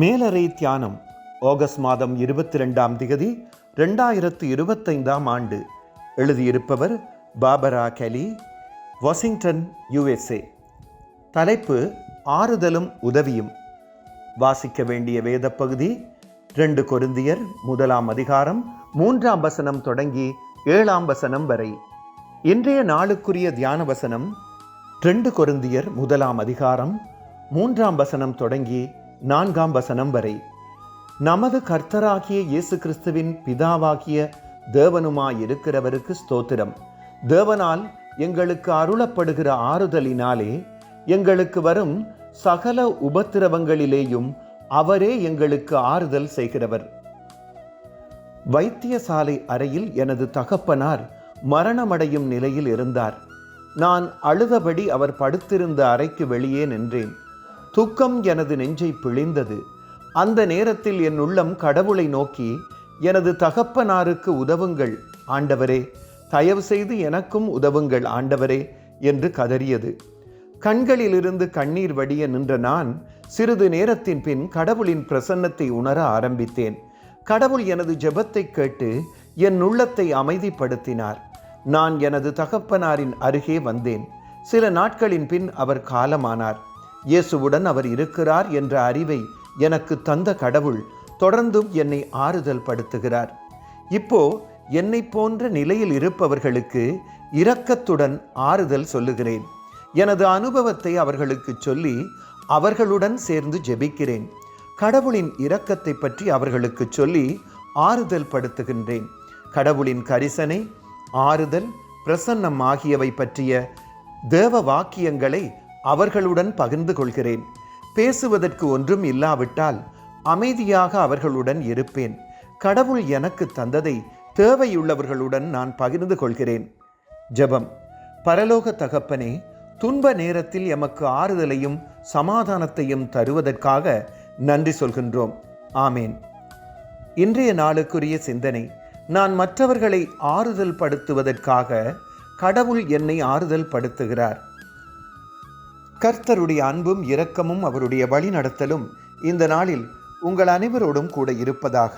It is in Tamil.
மேலறை தியானம் ஆகஸ்ட் மாதம் இருபத்தி ரெண்டாம் திகதி ரெண்டாயிரத்து இருபத்தைந்தாம் ஆண்டு. எழுதியிருப்பவர் பாபரா கெலி வாஷிங்டன் யுஎஸ்ஏ. தலைப்பு ஆறுதலும் உதவியும். வாசிக்க வேண்டிய வேத பகுதி ரெண்டு கொருந்தியர் முதலாம் அதிகாரம் மூன்றாம் வசனம் தொடங்கி ஏழாம் வசனம் வரை. இன்றைய நாளுக்குரிய தியான வசனம் ரெண்டு கொருந்தியர் முதலாம் அதிகாரம் மூன்றாம் வசனம் தொடங்கி நான்காம் வசனம் வரை நமது கர்த்தராகிய இயேசு கிறிஸ்துவின் பிதாவாகிய தேவனுமாயிருக்கிறவருக்கு ஸ்தோத்திரம். தேவனால் எங்களுக்கு அருளப்படுகிற ஆறுதலினாலே எங்களுக்கு வரும் சகல உபத்திரவங்களிலேயும் அவரே எங்களுக்கு ஆறுதல் செய்கிறவர். வைத்தியசாலை அறையில் எனது தகப்பனார் மரணமடையும் நிலையில் இருந்தார். நான் அழுதபடி அவர் படுத்திருந்த அறைக்கு வெளியே நின்றேன். துக்கம் எனது நெஞ்சை பிழிந்தது. அந்த நேரத்தில் என் உள்ளம் கடவுளை நோக்கி எனது தகப்பனாருக்கு உதவுங்கள் ஆண்டவரே. தயவு செய்து எனக்கும் உதவுங்கள் ஆண்டவரே என்று கதறியது. கண்களிலிருந்து கண்ணீர் வடிய நின்ற நான் சிறிது நேரத்தின் பின் கடவுளின் பிரசன்னத்தை உணர ஆரம்பித்தேன். கடவுள் எனது ஜெபத்தை கேட்டு என் உள்ளத்தை அமைதிப்படுத்தினார். நான் எனது தகப்பனாரின் அருகே வந்தேன். சில நாட்களின் பின் அவர் காலமானார். இயேசுவுடன் அவர் இருக்கிறார் என்ற அறிவை எனக்கு தந்த கடவுள் தொடர்ந்தும் என்னை ஆறுதல் படுத்துகிறார் இப்போ என்னை போன்ற நிலையில் இருப்பவர்களுக்கு இரக்கத்துடன் ஆறுதல் சொல்லுகிறேன். எனது அனுபவத்தை அவர்களுக்கு சொல்லி அவர்களுடன் சேர்ந்து ஜெபிக்கிறேன். கடவுளின் இரக்கத்தை பற்றி அவர்களுக்கு சொல்லி ஆறுதல் படுத்துகின்றேன் கடவுளின் கரிசனை ஆறுதல் பிரசன்னம் ஆகியவை பற்றிய தேவ வாக்கியங்களை அவர்களுடன் பகிர்ந்து கொள்கிறேன். பேசுவதற்கு ஒன்றும் இல்லாவிட்டால் அமைதியாக அவர்களுடன் இருப்பேன். கடவுள் எனக்கு தந்ததை தேவையுள்ளவர்களுடன் நான் பகிர்ந்து கொள்கிறேன். ஜெபம். பரலோக தகப்பனே துன்ப நேரத்தில் எமக்கு ஆறுதலையும் சமாதானத்தையும் தருவதற்காக நன்றி சொல்கின்றோம். ஆமேன். இன்றைய நாளுக்குரிய சிந்தனை நான் மற்றவர்களை ஆறுதல் படுத்துவதற்காக கடவுள் என்னை ஆறுதல் படுத்துகிறார் கர்த்தருடைய அன்பும் இரக்கமும் அவருடைய வழிநடத்தலும் இந்த நாளில் உங்கள் அனைவரோடும் கூட இருப்பதாக.